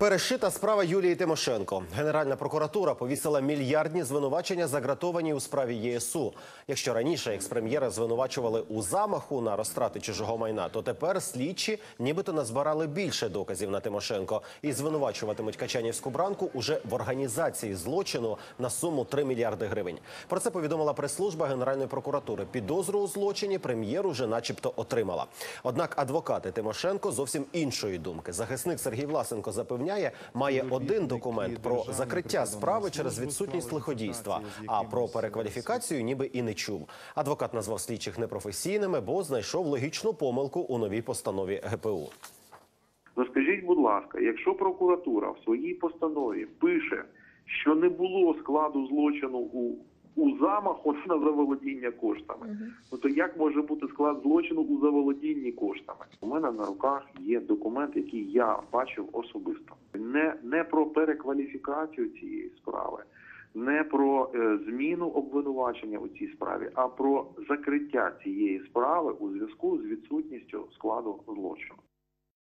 Перешита справа Юлії Тимошенко. Генеральна прокуратура повісила мільярдні звинувачення загратовані у справі ЄСУ. Якщо раніше експрем'єра звинувачували у замаху на розтрати чужого майна, то тепер слідчі нібито назбирали більше доказів на Тимошенко і звинувачуватимуть Качанівську бранку уже в організації злочину на суму 3 мільярди гривень. Про це повідомила прес-служба Генеральної прокуратури. Підозру у злочині прем'єр уже начебто отримала. Однак адвокати Тимошенко зовсім іншої думки. Захисник Сергій Власенко запевняє, має один документ про закриття справи через відсутність лиходійства, а про перекваліфікацію ніби і не чув. Адвокат назвав слідчих непрофесійними, бо знайшов логічну помилку у новій постанові ГПУ. Ну скажіть, будь ласка, якщо прокуратура в своїй постанові пише, що не було складу злочину у, у замаху на заволодіння коштами, ну то як може бути склад злочину у заволодінні коштами? У мене на руках є документ, який я бачив особисто. Не, не про перекваліфікацію цієї справи. Не про е, зміну обвинувачення у цій справі, а про закриття цієї справи у зв'язку з відсутністю складу злочину.